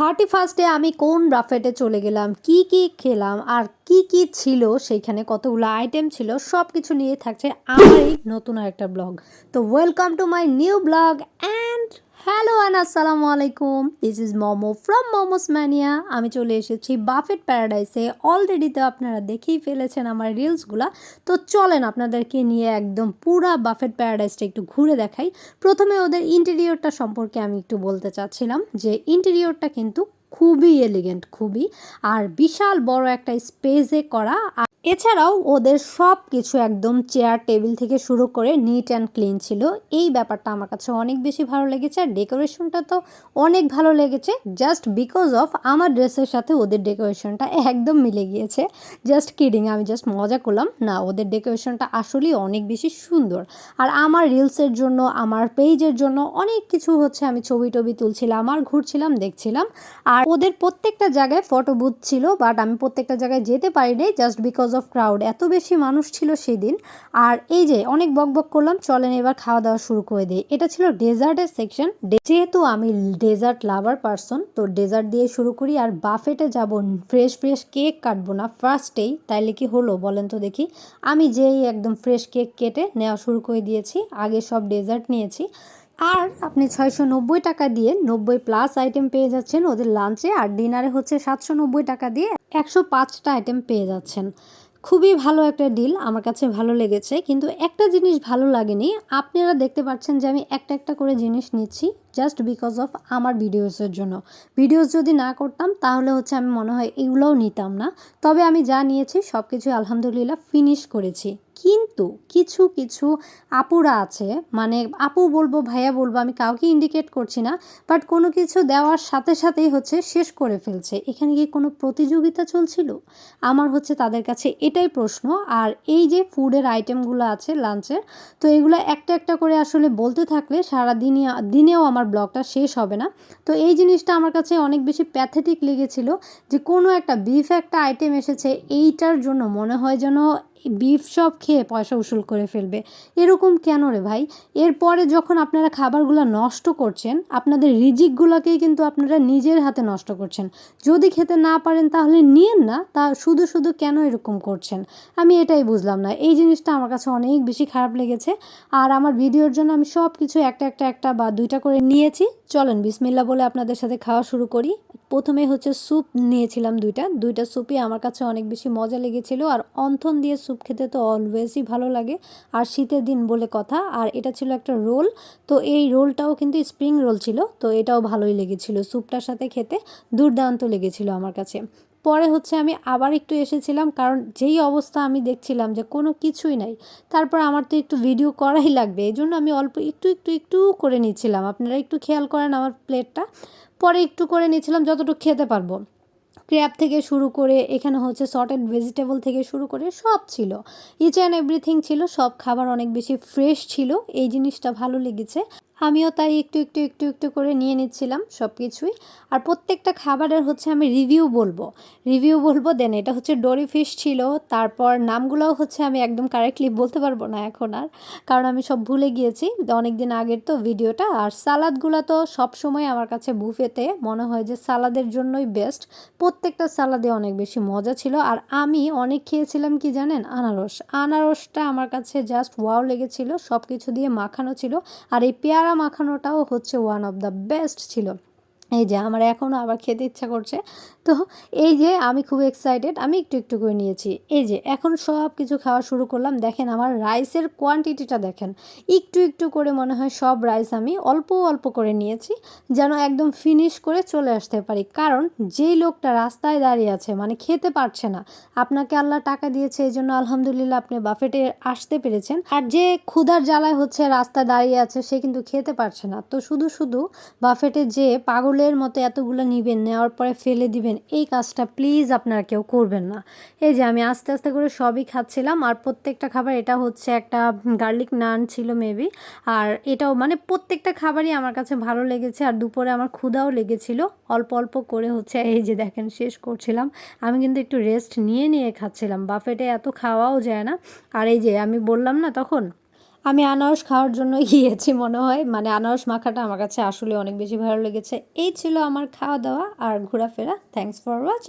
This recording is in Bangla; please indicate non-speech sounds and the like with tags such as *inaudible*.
থার্টি ফার্স্টে আমি কোন রাফেটে চলে গেলাম, কি কি খেলাম, আর কি কি ছিল সেইখানে কতগুলো আইটেম ছিল সব কিছু নিয়ে থাকছে আমার এই নতুন আরেকটা ব্লগ তো welcome to my new blog and hello and আসসালামু আলাইকুম this is Momo from Momos mania আমি চলে এসেছি বাফেট প্যারাডাইসে অলরেডি তো আপনারা দেখেই ফেলেছেন আমার রিলসগুলো তো চলেন আপনাদেরকে নিয়ে একদম পুরা বাফেট প্যারাডাইসটা একটু ঘুরে দেখাই। প্রথমে ওদের ইন্টেরিয়রটা সম্পর্কে আমি একটু বলতে চাচ্ছিলাম যে ইন্টেরিয়রটা কিন্তু খুবই এলিগেন্ট খুবই। আর বিশাল বড় একটা স্পেসে করা। এছাড়াও ওদের সব কিছু একদম চেয়ার টেবিল থেকে শুরু করে নিট অ্যান্ড ক্লিন ছিল। এই ব্যাপারটা আমার কাছে অনেক বেশি ভালো লেগেছে আর ডেকোরেশনটা তো অনেক ভালো লেগেছে। জাস্ট বিকজ অফ আমার ড্রেসের সাথে ওদের ডেকোরেশনটা একদম মিলে গিয়েছে। জাস্ট কিডিং আমি জাস্ট মজা করলাম। না, ওদের ডেকোরেশনটা আসলেই অনেক বেশি সুন্দর। আর আমার রিলসের জন্য, আমার পেজের জন্য অনেক কিছু হচ্ছে আমি ছবি টবি তুলছিলাম আর ঘুরছিলাম, দেখছিলাম। আর ওদের প্রত্যেকটা জায়গায় ফটো বুথ ছিল বাট আমি প্রত্যেকটা জায়গায় যেতে পারিনি জাস্ট বিকজ অফ ক্রাউড এত বেশি মানুষ ছিল সেই দিন আর এই যে, অনেক বক বক করলাম, চলেন এবার খাওয়া দাওয়া শুরু করে দিই। এটা ছিল ডেজার্টের সেকশন যেহেতু আমি ডেজার্ট লাভার পারসন তো ডেজার্ট দিয়ে শুরু করি। আর বাফেটে যাব ফ্রেশ ফ্রেশ কেক কাটবো না। ফার্স্টেই তাইলে কি হলো বলেন তো দেখি। আমি যেই একদম ফ্রেশ কেক কেটে নেওয়া শুরু করে দিয়েছি, আগে সব ডেজার্ট নিয়েছি। আর আপনি ছয়শো নব্বই টাকা দিয়ে নব্বই প্লাস আইটেম পেয়ে যাচ্ছেন ওদের লাঞ্চে আর ডিনারে হচ্ছে সাতশো নব্বই টাকা দিয়ে একশো পাঁচটা আইটেম পেয়ে যাচ্ছেন। খুবই ভালো একটা ডিল আমার কাছে ভালো লেগেছে। কিন্তু একটা জিনিস ভালো লাগেনি, আপনারা দেখতে পাচ্ছেন যে আমি একটা একটা করে জিনিস নিচ্ছি জাস্ট বিকজ অফ আমার ভিডিওসের জন্য। ভিডিওস যদি না করতাম, তাহলে হচ্ছে আমি মনে হয় এগুলোও নিতাম না। তবে আমি যা নিয়েছি সব কিছু আলহামদুলিল্লাহ ফিনিশ করেছি। কিন্তু কিছু কিছু আপুরা আছে মানে আপু বলব, ভাইয়া বলব, আমি কাউকে ইন্ডিকেট করছি না বাট কোনো কিছু দেওয়ার সাথে সাথেই হচ্ছে শেষ করে ফেলছে। এখানে কি কোনো প্রতিযোগিতা চলছিল? আমার হচ্ছে তাদের কাছে এটাই প্রশ্ন। আর এই যে ফুডের আইটেমগুলো আছে লাঞ্চের তো এগুলো একটা একটা করে আসলে বলতে থাকলে সারা দিনই দিনেও আমার ব্লগটা শেষ হবে না। তো এই জিনিসটা আমার কাছে অনেক বেশি প্যাথেটিক লেগেছিল যে কোনো একটা বিফ একটা আইটেম এসেছে, এইটার জন্য মনে হয় যেন বিফ সব খেয়ে পয়সা উসুল করে ফেলবে। এরকম কেন রে ভাই? এরপরে যখন আপনারা খাবারগুলো নষ্ট করছেন, আপনাদের রিজিকগুলোকেই কিন্তু আপনারা নিজের হাতে নষ্ট করছেন। যদি খেতে না পারেন তাহলে নিয়েন না, তা শুধু শুধু কেন এরকম করছেন? আমি এটাই বুঝলাম না। এই জিনিসটা আমার কাছে অনেক বেশি খারাপ লেগেছে। আর আমার ভিডিওর জন্য আমি সব কিছু একটা একটা একটা বা দুইটা করে নিয়েছি। চলেন বিসমিল্লা বলে আপনাদের সাথে খাওয়া শুরু করি। প্রথমে হচ্ছে স্যুপ নিয়েছিলাম দুইটা। দুইটা স্যুপই আমার কাছে অনেক বেশি মজা লেগেছিল। আর অন্থন দিয়ে স্যুপ খেতে তো অলওয়েজই ভালো লাগে। আর শীতের দিন বলে কথা। আর এটা ছিল একটা রোল। তো এই রোলটাও কিন্তু স্প্রিং রোল ছিল। তো এটাও ভালোই লেগেছিল। স্যুপটার সাথে খেতে দুর্দান্ত লেগেছিল আমার কাছে। পরে হচ্ছে আমি আবার একটু এসেছিলাম, কারণ যেই অবস্থা আমি দেখছিলাম যে কোনো কিছুই নাই, তারপর আমার তো একটু ভিডিও করাই লাগবে এই জন্য আমি অল্প একটু একটু একটু করে নিচ্ছিলাম। আপনারা একটু খেয়াল করেন আমার প্লেটটা পরে একটু করে নিচ্ছিলাম যতটুকু খেতে পারব। ক্র্যাব থেকে শুরু করে, এখানে হচ্ছে সর্টেড ভেজিটেবল থেকে শুরু করে সব ছিল। ইচ অ্যান্ড এভরিথিং ছিল, সব খাবার অনেক বেশি ফ্রেশ ছিল, এই জিনিসটা ভালো লেগেছে। আমিও তাই একটু একটু একটু একটু করে নিয়ে নিচ্ছিলাম সব কিছুই আর প্রত্যেকটা খাবারের হচ্ছে আমি রিভিউ বলব। রিভিউ বলব, দেন এটা হচ্ছে ডোরি ফিশ ছিল, তারপর নামগুলোও হচ্ছে আমি একদম কারেক্টলি বলতে পারব না এখন আর, কারণ আমি সব ভুলে গিয়েছি। অনেক দিন আগের তো ভিডিওটা, আর সালাদগুলো তো সব সময় আমার কাছে বুফেতে, মনে হয় যে সালাদের জন্যই বেস্ট প্রত্যেকটা সালাদে অনেক বেশি মজা ছিল, আর আমি অনেক খেয়েছিলাম কি জানেন? আনারস। আনারসটা আমার কাছে জাস্ট ওয়াও লেগেছিল সব কিছু দিয়ে মাখানো ছিল, আর এই পেয়ারা পেয়ারা মাখানোটাও হচ্ছে ওয়ান অফ দ্য বেস্ট ছিল। এই যে, আমার এখনও আবার খেতে ইচ্ছা করছে। তো এই যে আমি খুব এক্সাইটেড আমি একটু একটু করে নিয়েছি। এই যে এখন সব কিছু খাওয়া শুরু করলাম, দেখেন আমার রাইসের কোয়ান্টিটিটা দেখেন। একটু একটু করে মনে হয় সব রাইস আমি অল্প অল্প করে নিয়েছি, যেন একদম ফিনিশ করে চলে আসতে পারি। কারণ যেই লোকটা রাস্তায় দাঁড়িয়ে আছে মানে খেতে পারছে না, আপনাকে আল্লাহ টাকা দিয়েছে, এই জন্য আলহামদুলিল্লাহ আপনি বাফেটে আসতে পেরেছেন। আর যে ক্ষুধার জ্বালায় হচ্ছে রাস্তায় দাঁড়িয়ে আছে, সে কিন্তু খেতে পারছে না। তো শুধু শুধু বাফেটে যে পাগলের মতো এতগুলো নিবেন, নেওয়ার পরে ফেলে দিবেন এই কাজটা প্লিজ আপনারা কেউ করবেন না। এই যে আমি আস্তে আস্তে করে সবই খাচ্ছিলাম, আর প্রত্যেকটা খাবার, এটা হচ্ছে একটা গার্লিক নান ছিল মেবি আর এটাও মানে প্রত্যেকটা খাবারই আমার কাছে ভালো লেগেছে, আর দুপুরে আমার ক্ষুধাও লেগেছিল। অল্প অল্প করে হচ্ছে এই যে দেখেন শেষ করছিলাম। আমি কিন্তু একটু রেস্ট নিয়ে নিয়ে খাচ্ছিলাম। বাফেটে এত খাওয়াও যায় না। আর এই যে আমি বললাম না তখন আমি আনারস খাওয়ার জন্য *laughs* গিয়েছি মনে হয়। মানে আনারস মাখাটা আমার কাছে আসলে অনেক বেশি ভালো লেগেছে। এই ছিল আমার খাওয়া দাওয়া আর ঘোরাফেরা। Thanks for watching